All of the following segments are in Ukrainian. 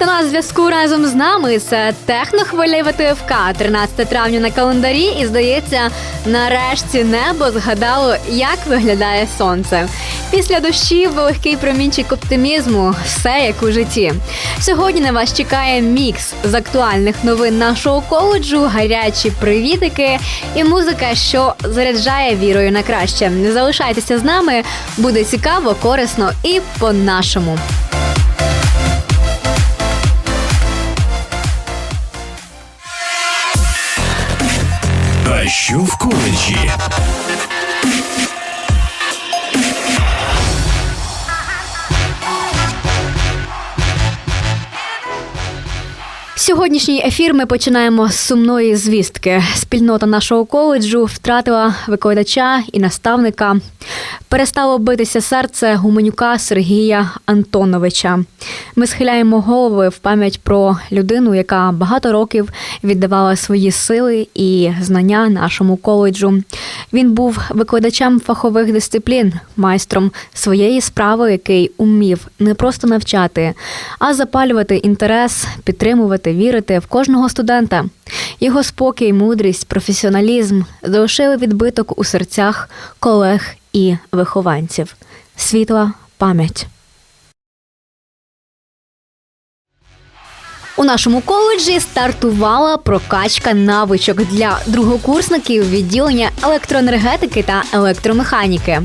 Хто на зв'язку разом з нами. Це технохвиля ВТФК. 13 травня на календарі, і здається, нарешті небо згадало, як виглядає сонце. Після дощів легкий промінчик оптимізму, все як у житті. Сьогодні на вас чекає мікс з актуальних новин нашого коледжу, гарячі привітики і музика, що заряджає вірою на краще. Не залишайтеся з нами, буде цікаво, корисно і по-нашому. А що в коледжі? Сьогоднішній ефір ми починаємо з сумної звістки. Спільнота нашого коледжу втратила викладача і наставника. Перестало битися серце гуменюка Сергія Антоновича. Ми схиляємо голови в пам'ять про людину, яка багато років віддавала свої сили і знання нашому коледжу. Він був викладачем фахових дисциплін, майстром своєї справи, який умів не просто навчати, а запалювати інтерес, підтримувати, вірити в кожного студента. Його спокій, мудрість, професіоналізм залишили відбиток у серцях колег і вихованців. Світла пам'ять. У нашому коледжі стартувала прокачка навичок для другокурсників відділення електроенергетики та електромеханіки.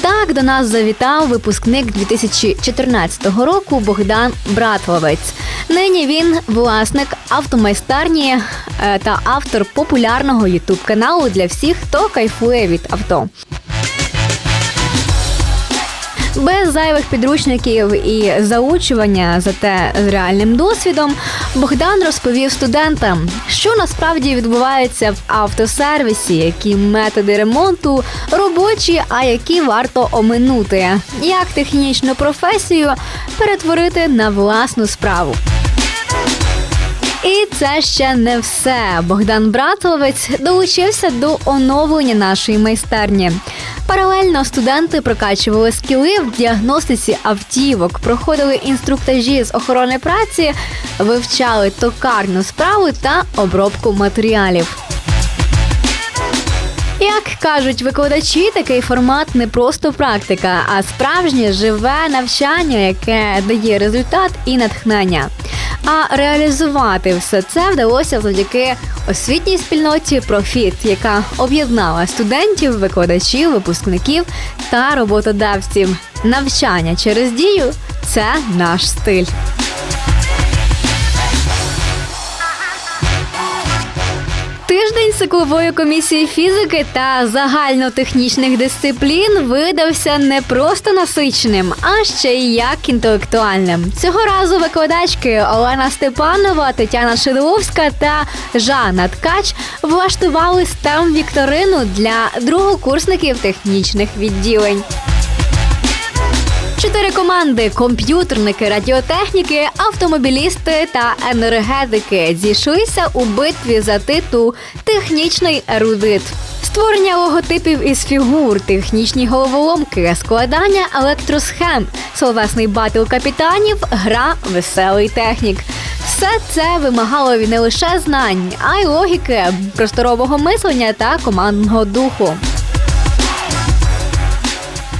Так до нас завітав випускник 2014 року Богдан Братловець. Нині він власник автомайстерні е, та автор популярного ютуб каналу для всіх, хто кайфує від авто. Без зайвих підручників і заучування, зате з реальним досвідом, Богдан розповів студентам, що насправді відбувається в автосервісі, які методи ремонту робочі, а які варто оминути, як технічну професію перетворити на власну справу. Це ще не все. Богдан Братловець долучився до оновлення нашої майстерні. Паралельно студенти прокачували скіли в діагностиці автівок, проходили інструктажі з охорони праці, вивчали токарну справу та обробку матеріалів. Як кажуть викладачі, такий формат не просто практика, а справжнє живе навчання, яке дає результат і натхнення. А реалізувати все це вдалося завдяки освітній спільноті Профіт, яка об'єднала студентів, викладачів, випускників та роботодавців. Навчання через дію це наш стиль. Тиждень циклової комісії фізики та загальнотехнічних дисциплін видався не просто насиченим, а ще й як інтелектуальним. Цього разу викладачки Олена Степанова, Тетяна Шиловська та Жанна Ткач влаштували стем вікторину для другокурсників технічних відділень. Чотири команди: комп'ютерники, радіотехніки, автомобілісти та енергетики зійшлися у битві за титул Технічний ерудит. Створення логотипів із фігур, технічні головоломки, складання електросхем, словесний батл капітанів, гра веселий технік. Все це вимагало не лише знань, а й логіки, просторового мислення та командного духу.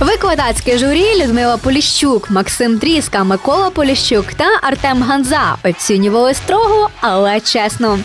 Викладацьке журі Людмила Поліщук, Максим Тріска, Микола Поліщук та Артем Ганза оцінювали строго, але чесно.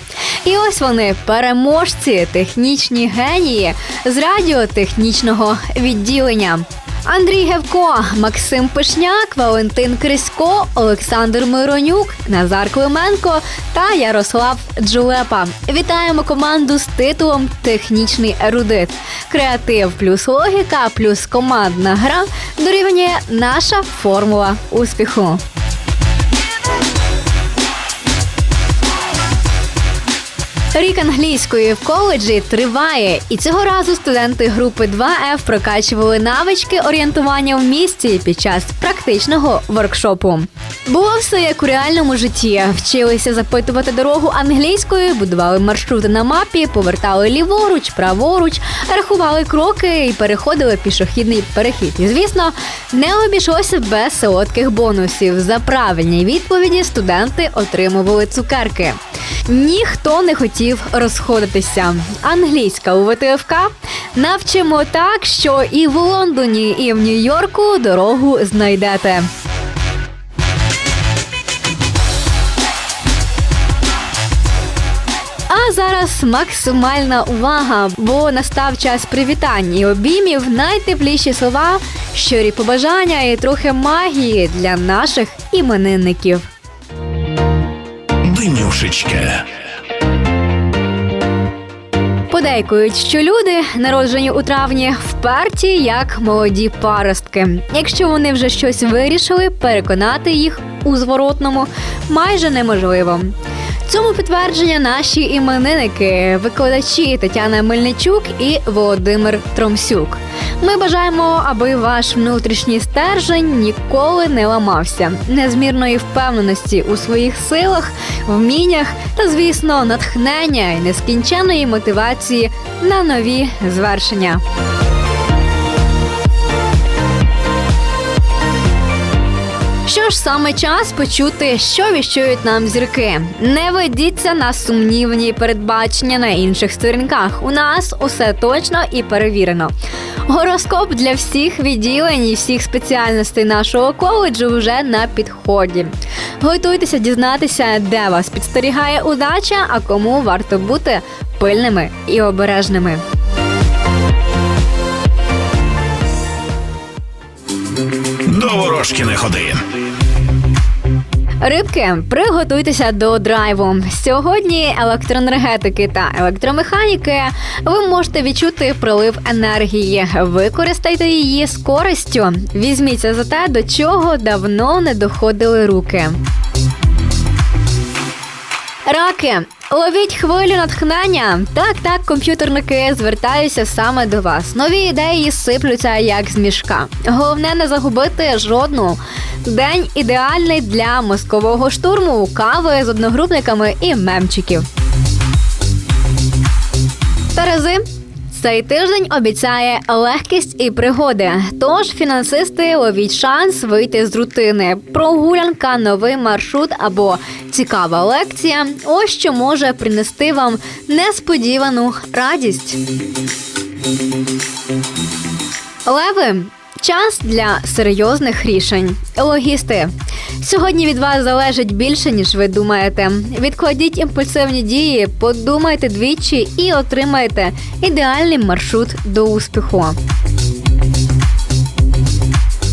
І ось вони переможці, технічні генії з радіотехнічного відділення. Андрій Гевко, Максим Пишняк, Валентин Крисько, Олександр Миронюк, Назар Клименко та Ярослав Джулепа. Вітаємо команду з титулом Технічний ерудит. Креатив плюс логіка плюс командна гра дорівнює наша формула успіху. Рік англійської в коледжі триває, і цього разу студенти групи 2F прокачували навички орієнтування в місті під час практичного воркшопу. Було все як у реальному житті. Вчилися запитувати дорогу англійською, будували маршрути на мапі, повертали ліворуч, праворуч, рахували кроки і переходили пішохідний перехід. І звісно, не обійшлося без солодких бонусів. За правильні відповіді студенти отримували цукерки. Ніхто не хотів розходитися. Англійська у ВТФК навчимо так, що і в Лондоні, і в Нью-Йорку дорогу знайдете. А зараз максимальна увага, бо настав час привітань і обіймів найтепліші слова, щирі побажання і трохи магії для наших іменинників. Динюшечка. Подейкують, що люди, народжені у травні, вперті як молоді паростки. Якщо вони вже щось вирішили, переконати їх у зворотному майже неможливо. Цьому підтвердження наші іменинники, викладачі Тетяна Мельничук і Володимир Тромсюк. Ми бажаємо, аби ваш внутрішній стержень ніколи не ламався, незмірної впевненості у своїх силах, вміннях та, звісно, натхнення і нескінченної мотивації на нові звершення. Що ж саме час почути, що віщують нам зірки. Не ведіться на сумнівні передбачення на інших сторінках. У нас усе точно і перевірено. Гороскоп для всіх відділень і всіх спеціальностей нашого коледжу вже на підході. Готуйтеся дізнатися, де вас підстерігає удача, а кому варто бути пильними і обережними. До ворожки не ходи. Рибки, приготуйтеся до драйву. Сьогодні електроенергетики та електромеханіки ви можете відчути прилив енергії. Використайте її з користю. Візьміться за те, до чого давно не доходили руки. Раки, ловіть хвилю натхнення. Так, так, комп'ютерники звертаються саме до вас. Нові ідеї сиплються як з мішка. Головне не загубити жодну. День ідеальний для мозкового штурму, кави з одногрупниками і мемчиків. Терези. Цей тиждень обіцяє легкість і пригоди. Тож фінансисти ловіть шанс вийти з рутини. Прогулянка, новий маршрут або цікава лекція. Ось що може принести вам несподівану радість. Леви. Час для серйозних рішень. Логісти. Сьогодні від вас залежить більше, ніж ви думаєте. Відкладіть імпульсивні дії, подумайте двічі і отримайте ідеальний маршрут до успіху.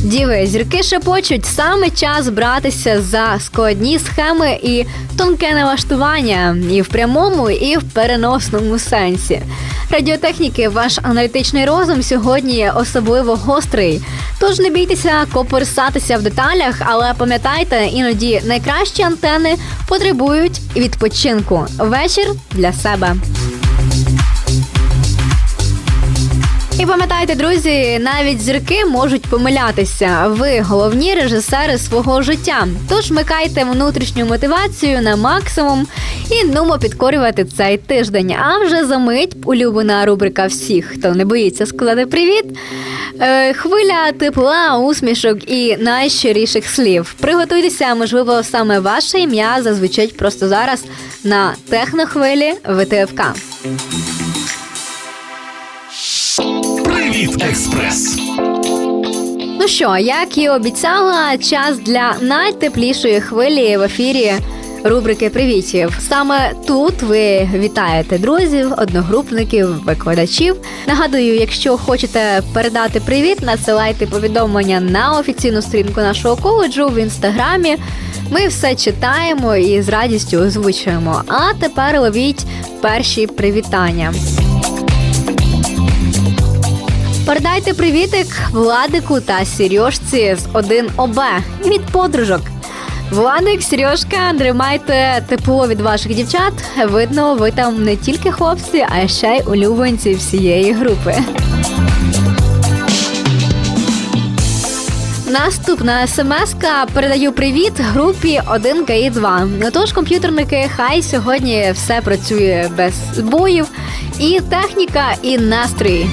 Діви, зірки шепочуть саме час братися за складні схеми і тонке налаштування і в прямому, і в переносному сенсі. Радіотехніки, ваш аналітичний розум сьогодні є особливо гострий. Тож не бійтеся коперсатися в деталях, але пам'ятайте, іноді найкращі антени потребують відпочинку. Вечір для себе. І пам'ятайте, друзі, навіть зірки можуть помилятися. Ви головні режисери свого життя. Тож вмикайте внутрішню мотивацію на максимум і нумо підкорювати цей тиждень. А вже за мить улюблена рубрика всіх, хто не боїться сказати привіт. Е, хвиля тепла, усмішок і найщиріших слів. Приготуйтеся, можливо, саме ваше ім'я зазвучить просто зараз на технохвилі ВТФК. Експрес. Ну що, як і обіцяла, час для найтеплішої хвилі в ефірі рубрики Привітів. Саме тут ви вітаєте друзів, одногрупників, викладачів. Нагадую, якщо хочете передати привіт, надсилайте повідомлення на офіційну сторінку нашого коледжу в інстаграмі. Ми все читаємо і з радістю озвучуємо. А тепер ловіть перші привітання. Передайте привітик Владику та Сережці з 1 ОБ від подружок. Владик, Сережка, тримайте тепло від ваших дівчат. Видно, ви там не тільки хлопці, а ще й улюбленці всієї групи. Наступна смс-ка передаю привіт групі 1 ки 2 Отож, комп'ютерники, хай сьогодні все працює без збоїв, і техніка, і настрої.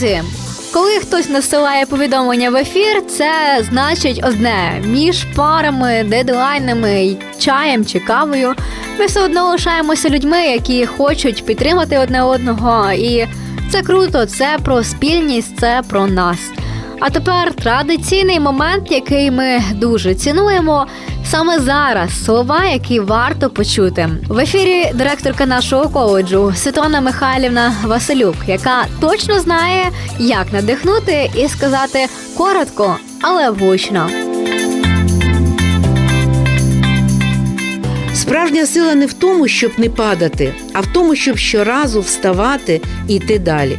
Друзі, коли хтось насилає повідомлення в ефір, це значить одне: між парами, дедлайнами, чаєм чи кавою. Ми все одно лишаємося людьми, які хочуть підтримати одне одного. І це круто, це про спільність, це про нас. А тепер традиційний момент, який ми дуже цінуємо. Саме зараз слова, які варто почути в ефірі. Директорка нашого коледжу Світлана Михайлівна Василюк, яка точно знає, як надихнути і сказати коротко, але влучно. Справжня сила не в тому, щоб не падати, а в тому, щоб щоразу вставати і йти далі.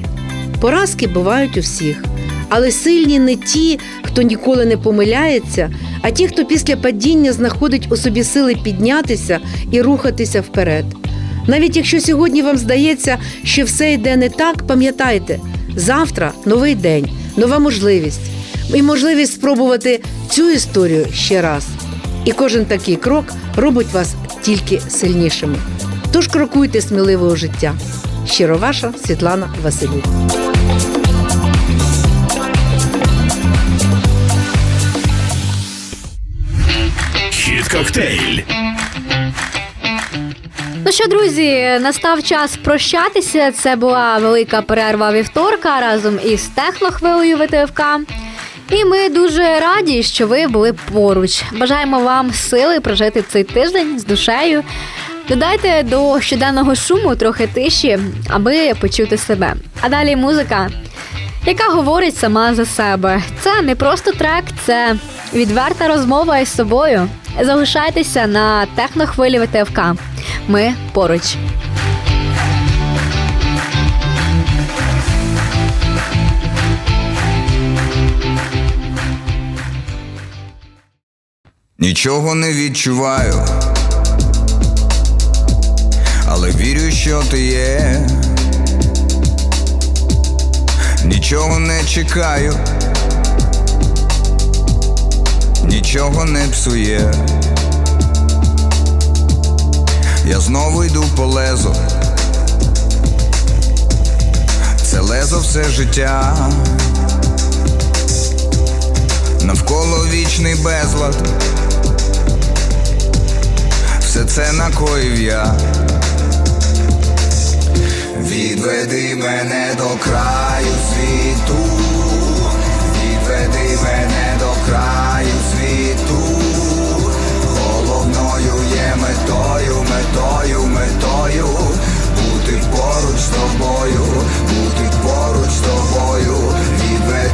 Поразки бувають у всіх, але сильні не ті, хто ніколи не помиляється, а ті, хто після падіння знаходить у собі сили піднятися і рухатися вперед. Навіть якщо сьогодні вам здається, що все йде не так, пам'ятайте, завтра новий день, нова можливість і можливість спробувати цю історію ще раз. І кожен такий крок робить вас тільки сильнішими. Тож крокуйте сміливо у життя. Щиро ваша Світлана Василюк. Коктейль. Ну що, друзі, настав час прощатися. Це була велика перерва вівторка разом із технохвилею ВТФК. І ми дуже раді, що ви були поруч. Бажаємо вам сили прожити цей тиждень з душею. Додайте до щоденного шуму трохи тиші, аби почути себе. А далі музика, яка говорить сама за себе. Це не просто трек, це відверта розмова із собою. Залишайтеся на технохвилі ВТФК. Ми поруч. Нічого не відчуваю, але вірю, що ти є. Нічого не чекаю, нічого не псує. Я знову йду по лезу. Це лезо все життя. Навколо вічний безлад. Все це накоїв я. Відведи мене до краю світу, відведи мене до краю метою, метою, метою. Бути поруч з тобою, бути поруч з тобою. Відведи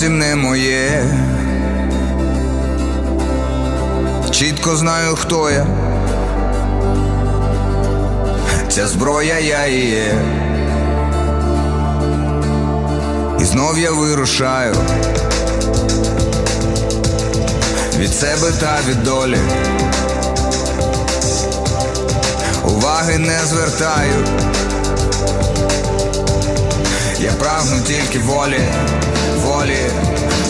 зовсім не моє. Чітко знаю, хто я. Ця зброя я і є. І знов я вирушаю від себе та від долі. Уваги не звертаю. Я прагну тільки волі, волі,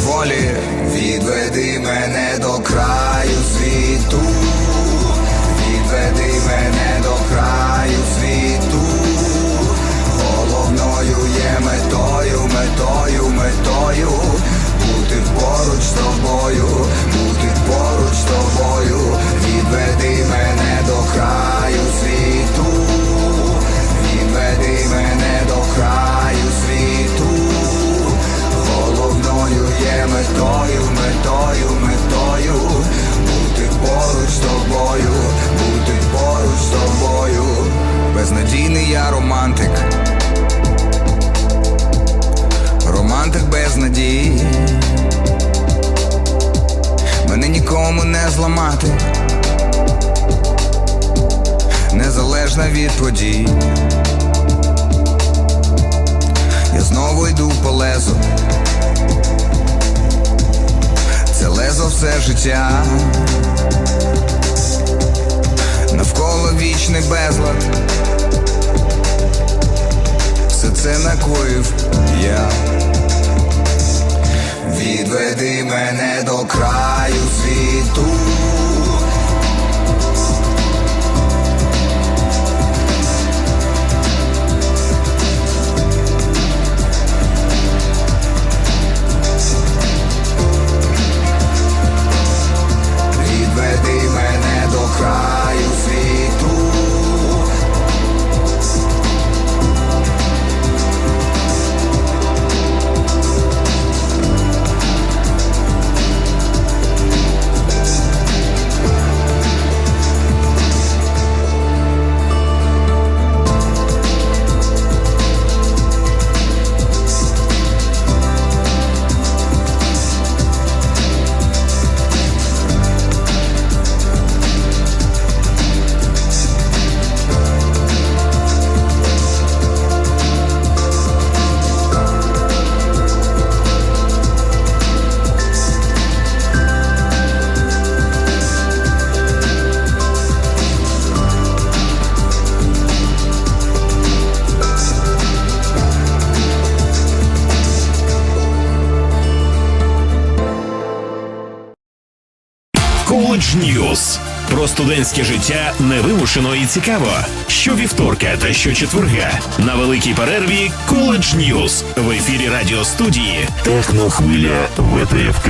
волі. Відведи мене до краю світу. Відведи мене зламати. Незалежна від подій. Я знову йду по лезу. Це лезо все життя. Навколо вічний безлад. Все це накоїв я. Відведи мене до краю світу. Про студентське життя невимушено і цікаво. Щовівторка та щочетверга на великій перерві Коледж Ньюз в ефірі радіостудії Технохвиля ВТФК.